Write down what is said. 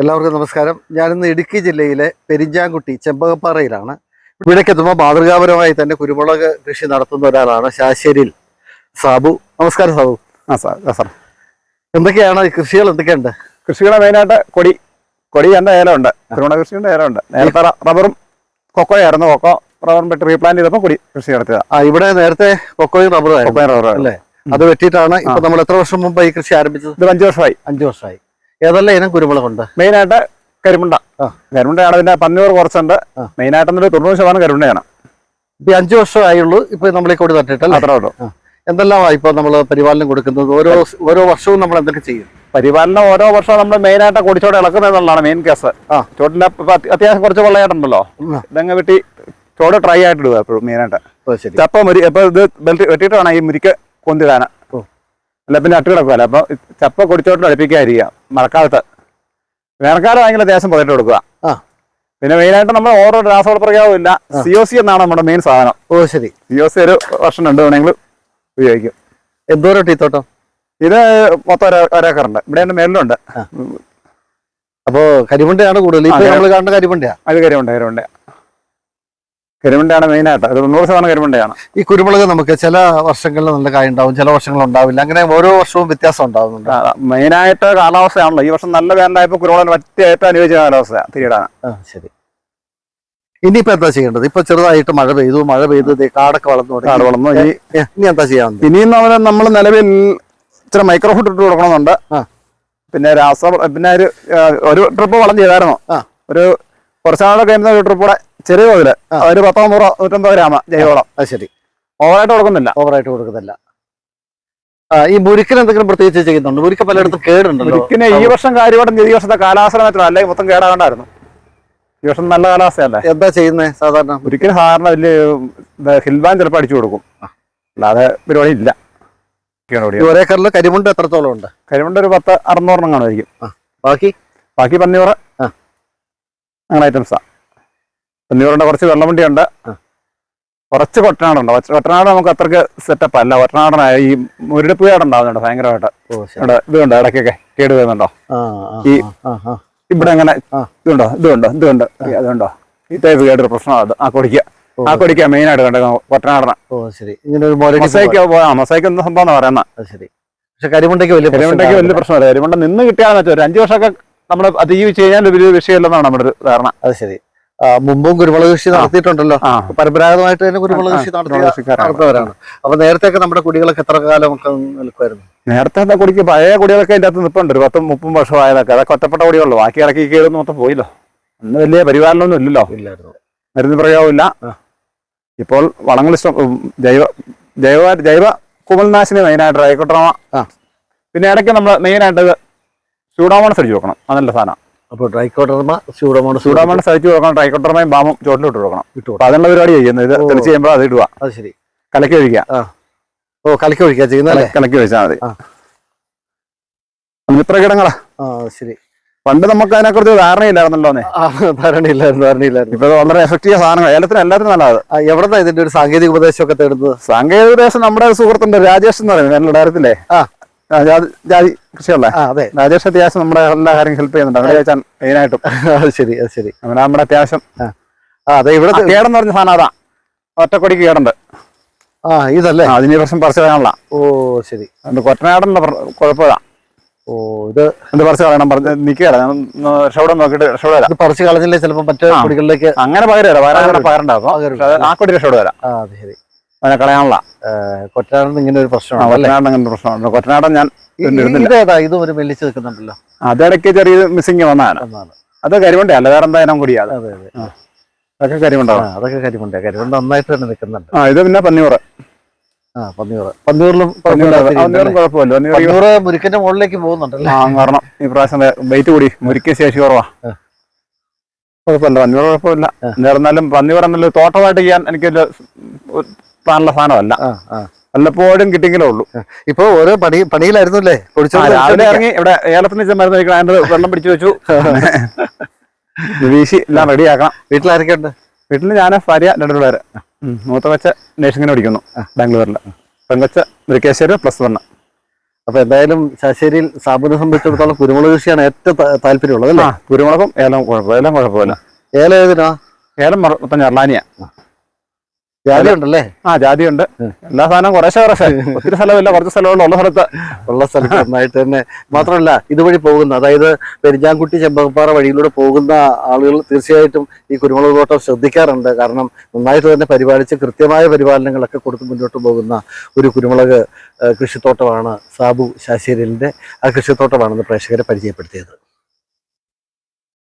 എല്ലാവർക്കും നമസ്കാരം. ഞാനിന്ന് ഇടുക്കി ജില്ലയിലെ പെരിഞ്ചാങ്കുട്ടി ചെമ്പകപ്പാറയിലാണ്. ഇവിടേക്ക് എത്തുമ്പോൾ മാതൃകാപരമായി തന്നെ കുരുമുളക് കൃഷി നടത്തുന്ന ഒരാളാണ് ശാശ്ശേരിയിൽ സാബു. നമസ്കാരം സാബു. ആ സാർ ആ സാർ. എന്തൊക്കെയാണ്? ഈ കൃഷികൾ എന്തൊക്കെയുണ്ട്? കൃഷികളെ മെയിനായിട്ട് കൊടി കൊടി എന്റെ ഏലമുണ്ട്. കുരുമുളക് കൃഷിയുടെ ഏലമുണ്ട്. നേരത്തെ റ- റബ്ബറും കൊക്കോയായിരുന്നു. കൊക്കോ റബ്ബറും വെട്ടി റീപ്ലാന്റ് ചെയ്തപ്പോൾ കൊടി കൃഷി നടത്തിയത്. ആ ഇവിടെ നേരത്തെ കൊക്കോയും റബ്ബറും ആയിരുന്നു. കൊക്കോയും റബ്ബറും. അല്ലേ? അത് വെട്ടിയിട്ടാണ് ഇപ്പൊ നമ്മൾ എത്ര വർഷം മുമ്പ് ഈ കൃഷി ആരംഭിച്ചത്? ഇത് അഞ്ച് വർഷമായി. അഞ്ചു വർഷമായി. ഏതെല്ലാം ഇനം കുരുമുളകുണ്ട്? മെയിനായിട്ട് കരിമുണ്ട. കരിമുണ്ടയാണ് പിന്നെ പന്നൂർ കുറച്ചുണ്ട്. മെയിനായിട്ട് ഒരു തൊണ്ണൂറ് ശതമാനം കരിമുണ്ടയാണ്. ഇപ്പൊ അഞ്ചു വർഷമായുള്ളൂ ഇപ്പൊ നമ്മൾ കൂടി നട്ടിട്ടല്ലേ? അത്രേ ഉള്ളൂ. എന്തെല്ലാം ഇപ്പൊ നമ്മൾ പരിപാലനം കൊടുക്കുന്നത്? ഓരോ ഓരോ വർഷവും നമ്മൾ എന്തൊക്കെ ചെയ്യും? പരിപാലനം ഓരോ വർഷവും നമ്മൾ മെയിനായിട്ട് കൊടിച്ചോടെ ഇളക്കുന്നത് എന്നുള്ളതാണ് മെയിൻ കേസ് ആ. ചോട്ടിന്റെ അത്യാവശ്യം കുറച്ച് വെള്ളയായിട്ടുണ്ടല്ലോ? തെങ്ങ ഇതങ്ങ് വെട്ടി ചോട് ട്രൈ ആയിട്ട് ഇടുക എപ്പോഴും മെയിനായിട്ട് ചപ്പ മുരി ഇപ്പൊ ഇത് ബെൽറ്റ് വെട്ടിയിട്ട് വേണം ഈ മുരിക്ക് കൊന്തിടാൻ ഓ. അല്ല പിന്നെ അട്ട് കിടക്കുമല്ലോ അപ്പോൾ ചപ്പ കൊടിച്ചോട്ടിൽ അടുപ്പിക്കാതിരിക്കുക. മഴക്കാലത്ത്. വേനൽക്കാലം ആണെങ്കിൽ ദേശം പുതയിട്ട് കൊടുക്കുക. ആ. പിന്നെ മെയിനായിട്ട് നമ്മൾ ഓരോ രാസവളപ്രയോഗവും ഇല്ല. സി ഒ സി എന്നാണ് നമ്മുടെ മെയിൻ സാധനം. ഓ ശരി. സി ഒ സി ഒരു വർഷം രണ്ട് വേണമെങ്കിൽ ഉപയോഗിക്കും. എന്തോരം ടീത്തോട്ടം ഇത് മൊത്തം ഒരു ഒരേക്കറുണ്ട്. ഇവിടെ എന്റെ മേലിലുണ്ട് അപ്പോ കരിമണ്ടയാണ് കൂടുതൽ. നമ്മൾ കാണുന്ന കരിമണ്ടയാ? അത് കരിമുണ്ട കരിമുണ്ട. കരിമുണ്ടയാണ് മെയിനായിട്ട് അത് തൊണ്ണൂറ് ശതമാനം കരിമണ്ടയാണ്. ഈ കുരുമുളക് നമുക്ക് ചില വർഷങ്ങളിൽ നല്ല കായ ഉണ്ടാവും ചില വർഷങ്ങൾ ഉണ്ടാവില്ല. അങ്ങനെ ഓരോ വർഷവും വ്യത്യാസം ഉണ്ടാവുന്നുണ്ട്. മെയിനായിട്ട് കാലാവസ്ഥയാണല്ലോ. ഈ വർഷം നല്ല വേണ്ടായപ്പോൾ കുരുമുളകിന് പറ്റിയ ഏറ്റവും അനുയോജ്യ കാലാവസ്ഥയാണ് തിരിയിടാൻ. ശരി. ഇനിയിപ്പോ എന്താ ചെയ്യേണ്ടത്? ഇപ്പൊ ചെറുതായിട്ട് മഴ പെയ്തു മഴ പെയ്തു കാടൊക്കെ വളർന്നു. കാട് വളർന്നു. ഇനി എന്താ ചെയ്യാൻ? ഇനിയും നമ്മൾ നമ്മൾ നിലവിൽ ഇത്ര മൈക്രോ ഫുഡ് ഇട്ട് കൊടുക്കണമെന്നുണ്ട്. പിന്നെ രാസ പിന്നെ ഒരു ഒരു ട്രിപ്പ് വളം ചെയ്തായിരുന്നു. ഒരു കുറച്ചാളെ കഴിയുന്ന ഒരു ട്രിപ്പ് കൂടെ ചെറിയ തോതിൽ ആ. ഒരു പത്തോ നൂറോ നൂറ്റമ്പത് ഗ്രാമ ജൈവവളം. അത് ശരി. ഓവറായിട്ട് കൊടുക്കുന്നില്ല. ഓവറായിട്ട് കൊടുക്കുന്നില്ല. ഈ മുരിക്കിന് എന്തെങ്കിലും പ്രത്യേകിച്ച് ചെയ്യുന്നുണ്ട്? മുരിക്ക പലയിടത്തും കേടുണ്ടല്ലോ. മുരിക്കിനെ ഈ വർഷം കാര്യമായിട്ടും ഈ വർഷത്തെ കാലാവസ്ഥ മാറ്റം അല്ലെങ്കിൽ മൊത്തം കേടാകണ്ടായിരുന്നു. ഈ വർഷം നല്ല കാലാവസ്ഥയല്ലേ? എന്താ ചെയ്യുന്നത് സാധാരണ? ഒരിക്കലും സാധാരണ വലിയ ഹിൽബാൻ ചിലപ്പോൾ അടിച്ചു കൊടുക്കും. അല്ലാതെ പരിപാടി ഇല്ല. ഒരേക്കറിൽ കരിമുണ്ട് എത്രത്തോളം ഉണ്ട്? കരിമുണ്ട് ഒരു പത്ത് അറുന്നൂറെണ്ണം കാണുമായിരിക്കും. ബാക്കി? ബാക്കി പന്നിയൂറ് ആ. അങ്ങനെ ഐറ്റംസാ പന്നിയൂറിന്റെ കുറച്ച് വെള്ളമുണ്ടിയുണ്ട്. കുറച്ച് കൊട്ടനാടുണ്ട്. കൊട്ടനാട് നമുക്ക് അത്രയ്ക്ക് സെറ്റപ്പ് അല്ല. കൊട്ടനാടനായ ഈ മുരടിപ്പുകയാട് ഉണ്ടാവുന്നുണ്ട് ഭയങ്കരമായിട്ട്. ഇതുണ്ട്. ഇടയ്ക്കൊക്കെ കേട് വരുന്നുണ്ടോ? ഈ-. ഇവിടെ അങ്ങനെ. ഇതുണ്ടോ? ഇതുണ്ടോ. ഇതുണ്ട്. അതുണ്ടോ? ഈ ടൈപ്പ് കേട്ടൊരു പ്രശ്നമാണ് അത്. ആ കൊടിക്ക. ഓ, ആ കൊടിക്ക മെയിൻ ആയിട്ട് കണ്ടത് കൊട്ടനാടന മൊസൈക്ക് മൊസൈക്ക് എന്ന സംഭവം എന്ന് അത് ശരി. പക്ഷെ കരിമുണ്ടയ്ക്ക് വലിയ കരിമുണ്ടയ്ക്ക് വലിയ പ്രശ്നമല്ല. കരിമുണ്ട നിന്ന് കിട്ടിയാന്ന് വെച്ചാൽ ഒരു അഞ്ചു വർഷമൊക്കെ നമ്മൾ അതിജീവിച്ച് കഴിഞ്ഞാൽ വലിയ വിഷയമില്ലെന്നാണ് നമ്മുടെ ഒരു ധാരണ. അത് ശരി. മുമ്പും കുരുമുളക് കൃഷി നടത്തിയിട്ടുണ്ടല്ലോ. പരമ്പരാഗതമായിട്ട് തന്നെ കുരുമുളക് കൃഷി. നടത്തുന്നവരാണ് അപ്പൊ നേരത്തെയൊക്കെ നമ്മുടെ കുടികളൊക്കെ എത്ര കാലം ഒക്കെ നിൽക്കുമായിരുന്നു നേരത്തെ എന്താ കുടിക്ക്? പഴയ കുടികളൊക്കെ അതിന്റെ അകത്ത് നിൽപ്പുണ്ട് ഒരു പത്തും മുപ്പും വർഷമായതൊക്കെ. അതൊക്കെ ഒറ്റപ്പെട്ട കുടികളുള്ളൂ. ബാക്കി ഇറക്കി കീഴൊന്നും മൊത്തം പോയില്ലോ. അന്ന് വലിയ പരിപാലനമൊന്നും ഇല്ലല്ലോ. മരുന്ന് പ്രയോഗമില്ല. ഇപ്പോൾ വളങ്ങൾ ഇഷ്ടം ജൈവ ജൈവ ജൈവ കുമൽനാശിനി മെയിനായിട്ട് ട്രൈക്കോട്രോമ. പിന്നെ ഇടയ്ക്ക് നമ്മൾ മെയിനായിട്ട് ചൂടാമോണസ് അടിച്ചു കൊടുക്കണം അതല്ല സാധനം. അപ്പോൾ ഡ്രൈക്കോട്ടർമ സ്യൂഡോമോണസ് ചൂടാമോണസ് സഹിച്ചു കൊടുക്കണം ട്രൈക്കോട്ടർമയും ബാമും ചോട്ടിലിട്ട് കൊടുക്കണം. ഇട്ടു അപ്പൊ അതിനുള്ള പരിപാടി ചെയ്യുന്നത് ഇത്. തെളിച്ച് ചെയ്യുമ്പോൾ അത് ഇടുക. അത് ശരി. കലക്കി ഒഴിക്കുക. ഓ കലക്കി ഒഴിക്കുക ചെയ്യുന്നല്ലേ കലക്കി ഒഴിച്ചാൽ മതി. ഇത്ര മിത്രകീടങ്ങളാ ആ ശരി. പണ്ട് നമുക്ക് അതിനെക്കുറിച്ച് ധാരണയില്ലായിരുന്നല്ലോന്നേ ധാരണയില്ലായിരുന്നു ധാരണയില്ലായിരുന്നു. ഇപ്പൊ വളരെ എഫക്റ്റീവ് സാധനങ്ങൾ ഏലത്തിന് എല്ലാത്തിനും നല്ലത് എവിടുന്നാ ഇതിന്റെ ഒരു സാങ്കേതിക ഉപദേശമൊക്കെ തേടുന്നത്? സാങ്കേതിക ഉപദേശം നമ്മുടെ സുഹൃത്തുണ്ട് രാജേഷ് എന്ന് പറയുന്നത് ഡയറക്റ്റില്ലേ ആ. ജാതി കൃഷിയുള്ള അതെ. രാജേഷ് അത്യാവശ്യം നമ്മുടെ എല്ലാ കാര്യം ഹെൽപ്പ് ചെയ്യുന്നുണ്ട്. വെച്ചാൽ മെയിനായിട്ടും അത് ശരി അത് ശരി. അങ്ങനെ നമ്മുടെ അത്യാവശ്യം. അതെ ഇവിടെ കേടെന്ന് പറഞ്ഞ സാധനം അതാ. ഒറ്റക്കൊടിക്ക് കേടുണ്ട്. ആ ഇതല്ലേ? അതിന് വർഷം പറിച്ചു കളയാനുള്ള. ഓ ശരി. കൊറ്റനാടന്റെ കുഴപ്പമില്ല. ഓ ഇത് എന്ത് പറിച്ചു കളയണം. പറഞ്ഞ് നിൽക്കുകയല്ല ഞാൻ രക്ഷപ്പെടാൻ നോക്കിയിട്ട് രക്ഷപ്പെടാം ഇത് പറിച്ചു കളഞ്ഞില്ലേ? ചിലപ്പോൾ മറ്റേ കൊടികളിലേക്ക് അങ്ങനെ പകരം വരാം. വരാൻ പകരം പകരണ്ടാവും പകരം പക്ഷെ അത് ആ കൊടി രക്ഷപ്പെടുക ആ അതെ ശരി. അതിനെ കളയാനുള്ള. കൊറ്റനാടൻ ഇങ്ങനെ ഒരു പ്രശ്നമാണ് പ്രശ്നമാണ് കൊറ്റനാടൻ അങ്ങനെ പ്രശ്നമുണ്ട്. കൊറ്റനാടൻ ഞാൻ ഇതേതാ? ഇതും ഒരു വെള്ളിച്ച് നിൽക്കുന്നുണ്ടല്ലോ. അതിടയ്ക്ക് ചെറിയ മിസ്സിങ് വന്നാണ് അത് കരിമുണ്ട? അല്ല വേറെ എന്തായാലും കൂടിയാ അതെ. അതെ അതൊക്കെ കരിമുണ്ടോ? അതൊക്കെ കരിമുണ്ട. കരിമുണ്ട നന്നായിട്ട് തന്നെ നിൽക്കുന്നുണ്ട്. ആ ഇത് പിന്നെ പന്നിയൂറ്. ആ പന്നിയൂറ്. പന്നിയൂറിലും കുഴപ്പമില്ല. പന്നിയൂറ് മുരിക്കന്റെ മുകളിലേക്ക് പോകുന്നുണ്ടല്ലേ? ആ കാരണം ഈ പ്രാവശ്യം വെയിറ്റ് കൂടി. മുരിക്ക ശേഷി കുറവാ. കുഴപ്പമില്ല പന്നിയൂറ് കുഴപ്പമില്ല. എന്നിരുന്നാലും പന്നിയൂർ എന്നല്ല തോട്ടമായിട്ട് ചെയ്യാൻ എനിക്ക് പ്ലാനുള്ള സാധനമല്ല. വല്ലപ്പോഴും കിട്ടിയെങ്കിലേ ഉള്ളൂ. ഇപ്പൊ ഓരോ പണി പണിയിലായിരുന്നല്ലേ? രാവിലെ ഇറങ്ങി ഇവിടെ ഏലത്തിന് മരുന്ന് കഴിക്കണം. അതിന്റെ വെള്ളം പിടിച്ചു വെച്ചു. വീശി എല്ലാം റെഡിയാക്കണം വീട്ടിലാരൊക്കെ ഉണ്ട് വീട്ടിൽ ഞാൻ ഭാര്യ രണ്ടു പേര് മൂത്ത വെച്ച നേഴ്സിങ്ങിന് പഠിക്കുന്നു ബാംഗ്ലൂരിൽ പെങ്കൊച്ച മുരിക്കേശ്വര് പ്ലസ് വൺ അപ്പൊ എന്തായാലും ശാശ്ശേരിയിൽ സാബുനെ സംബന്ധിച്ചിടത്തോളം കുരുമുളക് കൃഷിയാണ് ഏറ്റവും താല്പര്യമുള്ളത് അല്ലേ? കുരുമുളകും ഏലം കുഴപ്പമില്ല. ഏലം കുഴപ്പമില്ല ഏലം ഏതിനാ ഏലം മൊത്തം ഞെർലാനിയാ. ജാതി ഉണ്ടല്ലേ ആ ഉണ്ട് എല്ലാ സാധനം കുറേശ്ശെ കുറേശ്ശെ. ഒത്തിരി സ്ഥലമില്ല കുറച്ച് സ്ഥലമുള്ള ഉള്ള സ്ഥലത്ത്. ഉള്ള സ്ഥലത്ത് നന്നായിട്ട് തന്നെ. മാത്രമല്ല ഇതുവഴി പോകുന്ന അതായത് പെരിഞ്ചാംകുട്ടി ചെമ്പകപ്പാറ വഴിയിലൂടെ പോകുന്ന ആളുകൾ തീർച്ചയായിട്ടും ഈ കുരുമുളക് തോട്ടം ശ്രദ്ധിക്കാറുണ്ട്. കാരണം നന്നായിട്ട് തന്നെ പരിപാലിച്ച് കൃത്യമായ പരിപാലനങ്ങളൊക്കെ കൊടുത്ത് മുന്നോട്ട് പോകുന്ന ഒരു കുരുമുളക് കൃഷിത്തോട്ടമാണ് സാബു ശാശ്ശേരിലിന്റെ ആ കൃഷിത്തോട്ടമാണെന്ന് പ്രേക്ഷകരെ പരിചയപ്പെടുത്തിയത്.